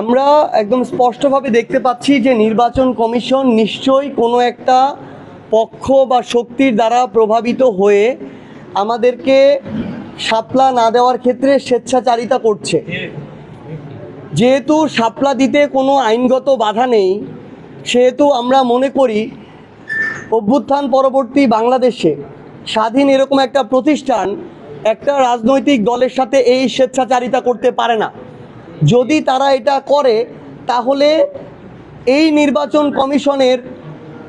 আমরা একদম স্পষ্টভাবে দেখতে পাচ্ছি যে নির্বাচন কমিশন নিশ্চয়ই কোনো একটা পক্ষ বা শক্তির দ্বারা প্রভাবিত হয়ে আমাদেরকে সাপলা না দেওয়ার ক্ষেত্রে স্বেচ্ছাচারিতা করছে। যেহেতু সাপলা দিতে কোনো আইনগত বাধা নেই, সেহেতু আমরা মনে করি অভ্যুত্থান পরবর্তী বাংলাদেশে স্বাধীন এরকম একটা প্রতিষ্ঠান একটা রাজনৈতিক দলের সাথে এই স্বেচ্ছাচারিতা করতে পারে না। যদি তারা এটা করে, তাহলে এই নির্বাচন কমিশনের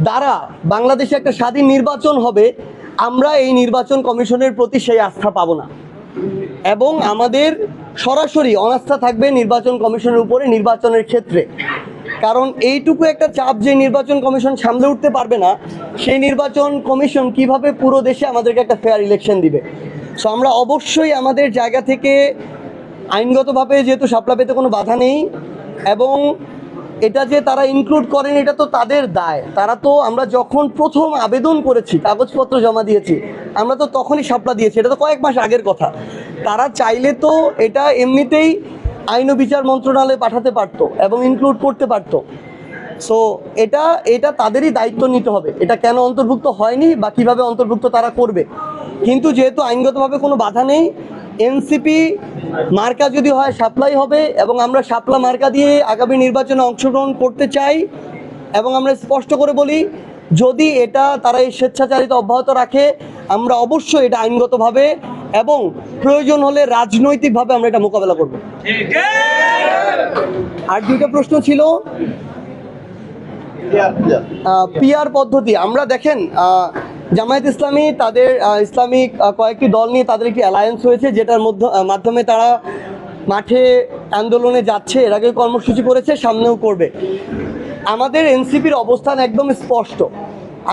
দ্বারা বাংলাদেশে একটা স্বাধীন নির্বাচন হবে, আমরা এই নির্বাচন কমিশনের প্রতি সেই আস্থা পাবো না। এবং আমাদের সরাসরি অনাস্থা থাকবে নির্বাচন কমিশনের উপরে নির্বাচনের ক্ষেত্রে। কারণ এইটুকু একটা চাপ যে নির্বাচন কমিশন সামলে উঠতে পারবে না, সেই নির্বাচন কমিশন কীভাবে পুরো দেশে আমাদেরকে একটা ফেয়ার ইলেকশন দিবে? সো আমরা অবশ্যই আমাদের জায়গা থেকে আইনগতভাবে যেহেতু সাপলা পেতে কোনো বাধা নেই এবং এটা যে তারা ইনক্লুড করেন, এটা তো তাদের দায়। তারা তো আমরা যখন প্রথম আবেদন করেছি, কাগজপত্র জমা দিয়েছি, আমরা তো তখনই সাপলা দিয়েছি, এটা তো কয়েক মাস আগের কথা। তারা চাইলে তো এটা এমনিতেই আইন ও বিচার মন্ত্রণালয়ে পাঠাতে পারতো এবং ইনক্লুড করতে পারতো। সো এটা এটা তাদেরই দায়িত্ব নিতে হবে। এটা কেন অন্তর্ভুক্ত হয়নি বা কীভাবে অন্তর্ভুক্ত তারা করবে? কিন্তু যেহেতু আইনগতভাবে কোনো বাধা নেই এনসিপি মার্কা যদি হয়, সাপ্লাই হবে এবং আমরা সাপলা মার্কা দিয়ে আগামী নির্বাচনে অংশগ্রহণ করতে চাই এবং আমরা স্পষ্ট করে বলি, যদি এটা তারা এই স্বেচ্ছাচারিতা অব্যাহত রাখে, আমরা অবশ্যই এটা আইনগতভাবে এবং প্রয়োজন হলে রাজনৈতিকভাবে আমরা এটা মোকাবেলা করব। আর দুইটা প্রশ্ন ছিল পিআর পদ্ধতি, আমরা দেখেন জামায়াত ইসলামী তাদের ইসলামিক কয়েকটি দল নিয়ে তাদের একটি অ্যালায়েন্স হয়েছে, যেটার মধ্য মাধ্যমে তারা মাঠে আন্দোলনে যাচ্ছে, এর আগে কর্মসূচি করেছে, সামনেও করবে। আমাদের এনসিপির অবস্থান একদম স্পষ্ট।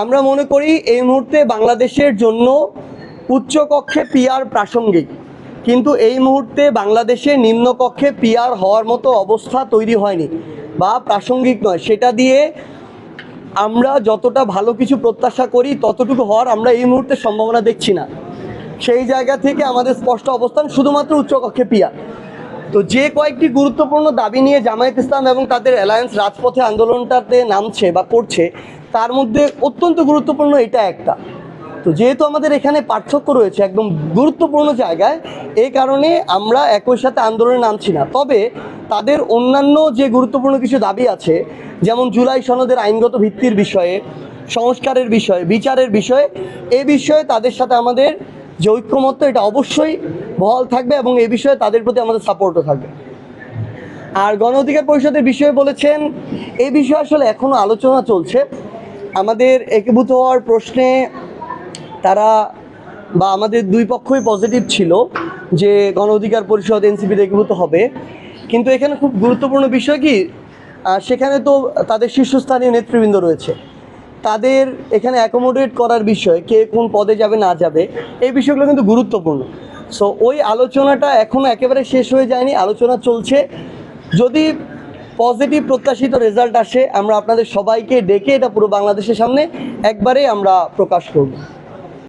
আমরা মনে করি এই মুহূর্তে বাংলাদেশের জন্য উচ্চকক্ষে পিআর প্রাসঙ্গিক। কিন্তু এই মুহূর্তে বাংলাদেশে নিম্নকক্ষে পিআর হওয়ার মতো অবস্থা তৈরি হয়নি, বা প্রাসঙ্গিক নয়। সেটা দিয়ে আমরা যতটা ভালো কিছু প্রত্যাশা করি, ততটুকু হওয়ার আমরা এই মুহূর্তে সম্ভাবনা দেখছি না। সেই জায়গা থেকে আমাদের স্পষ্ট অবস্থান শুধুমাত্র উচ্চকক্ষে পিয়া। তো যে কয়েকটি গুরুত্বপূর্ণ দাবি নিয়ে জামায়াত ইসলাম এবং তাদের অ্যালায়েন্স রাজপথে আন্দোলনটাতে নামছে বা করছে, তার মধ্যে অত্যন্ত গুরুত্বপূর্ণ এটা একটা। তো যেহেতু আমাদের এখানে পার্থক্য রয়েছে একদম গুরুত্বপূর্ণ জায়গায় এই কারণে আমরা একই সাথে আন্দোলনে নামছি না। তবে তাদের অন্যান্য যে গুরুত্বপূর্ণ কিছু দাবি আছে যেমন জুলাই সনদের আইনগত ভিত্তির বিষয়ে, সংস্কারের বিষয়ে, বিচারের বিষয়ে, এ বিষয়ে তাদের সাথে আমাদের যে ঐক্যমত্য, এটা অবশ্যই বহাল থাকবে এবং এ বিষয়ে তাদের প্রতি আমাদের সাপোর্টও থাকবে। আর গণ অধিকার পরিষদের বিষয়ে বলেছেন এই বিষয়ে আসলে এখনও আলোচনা চলছে। আমাদের একীভূত হওয়ার প্রশ্নে তারা বা আমাদের দুই পক্ষই পজিটিভ ছিল যে গণ অধিকার পরিষদ এনসিপিতে একীভূত হবে। কিন্তু এখানে খুব গুরুত্বপূর্ণ বিষয় কি? সেখানে তো তাদের শীর্ষস্থানীয় নেতৃবৃন্দ রয়েছে। তাদের এখানে অ্যাকোমোডেট করার বিষয়, কে কোন পদে যাবে, না যাবে, এই বিষয়গুলো কিন্তু গুরুত্বপূর্ণ। সো ওই আলোচনাটা এখনও একেবারে শেষ হয়ে যায়নি, আলোচনা চলছে। যদি পজিটিভ প্রত্যাশিত রেজাল্ট আসে, আমরা আপনাদের সবাইকে ডেকে এটা পুরো বাংলাদেশের সামনে একবারেই আমরা প্রকাশ করব।